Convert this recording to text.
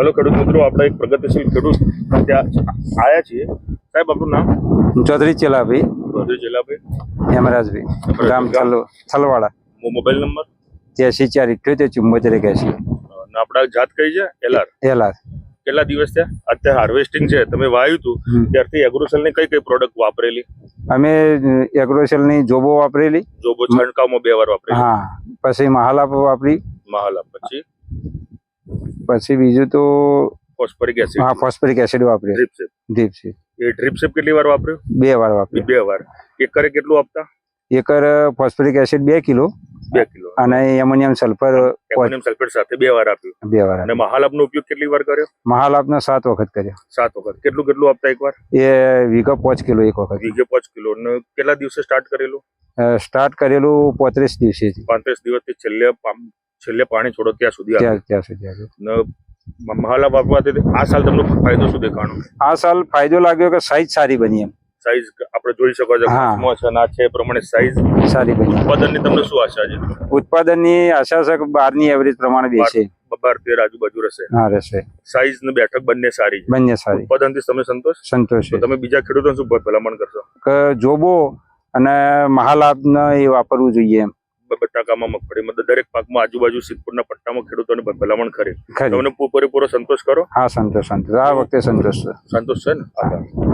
Hello ખેડૂત મિત્રો આપણે એક પ્રગતિશીલ ખેડૂત ત્યાં આવ્યા છીએ. સાહેબ આપણું નામ? ચૌધરી ચેલાભાઈ. ચૌધરી ચેલાભાઈ. હેમરાજભાઈ ગામ થલ થલવાડા. Mobile number? ત્યાંસી ચાર ઇઠ્યોતેર ચુમ્મોતેર એક્યાસી આપણા જાત કઈ છે? એલઆર. એલઆર. કેટલા દિવસ થયા? અત્યારે હાર્વેસ્ટિંગ છે. તમે વાવ્યું હતું. ત્યારથી એગ્રોસેલની કઈ કઈ પ્રોડક્ટ વાપરેલી? અમે એગ્રોસેલની જોબો વાપરેલી. જોબો છંટકાવમાં બે વાર વાપરેલી. હા. પછી મહાલાપ વાપરી. મહાલાપ પછી? પછી બીજું તો ફોસ્ફોરિક એસિડ હા ફોસ્ફરિક એસિડ વાપર્યું. ડ્રીપ દીપ છે એ ડ્રીપ સેપ કેટલી વાર વાપર્યું? બે વાર વાપર્યું. બે વાર. એકરે કેટલું આપતા? એકર ફોસ્ફરિક એસિડ બે કિલો. બે કિલો. અને એમોનિયમ સલ્ફર એમોનિયમ સલ્ફેટ સાથે બે વાર આપ્યું. બે વાર અને મહાલાભનો ઉપયોગ કેટલી વાર કર્યો? મહાલાપનો સાત વખત કર્યો. સાત વખત. કેટલું કેટલું આપતા એકવાર? એ વીઘો પાંચ કિલો એક વખત. વીઘે પાંચ કિલો. અને કેટલા દિવસે સ્ટાર્ટ કરેલું? સ્ટાર્ટ કરેલું પોત્રીસ દિવસે પાંત્રીસ દિવસથી છેલ્લે છેલ્લે પાણી છોડો ત્યાં સુધી. ત્યાં ત્યાં સુધી આવ્યું ને મ- આ સાલ તમને ફાયદો શું દેખાણો? આ સાલ ફાયદો લાગ્યો કે સાઈઝ સારી બની એમ. સાઈઝ આપણે જોઈ શકો છો હા. છે ના છે પ્રમાણે સાઈઝ સારી બની ઉત્પાદનની તમને શું આશા છે? ઉત્પાદનની આશા છે કે બારની એવરેજ પ્રમાણે બેસે. બાર તેર આજુબાજુ રહેશે. હા રહેશે. સાઈઝ ને બેઠક બંને સારી બંને સારી. ઉત્પાદનથી તમે સંતોષ? સંતોષ તમે બીજા ખેડૂતોને શું ભલામણ કરશો? કે જોબો અને મહાલાભ એ વાપરવું જોઈએ એમ. બટાકામાં મગફળીમાં દરેક પાકમાં આજુબાજુ સિદ્ધપુરના પટ્ટામાં ખેડૂતોને ભલામણ કરે. તમને પૂરેપૂરો સંતોષ કરો? હા સંતોષ સંતોષ. આ વખતે સંતોષ છે. સંતોષ છે ને?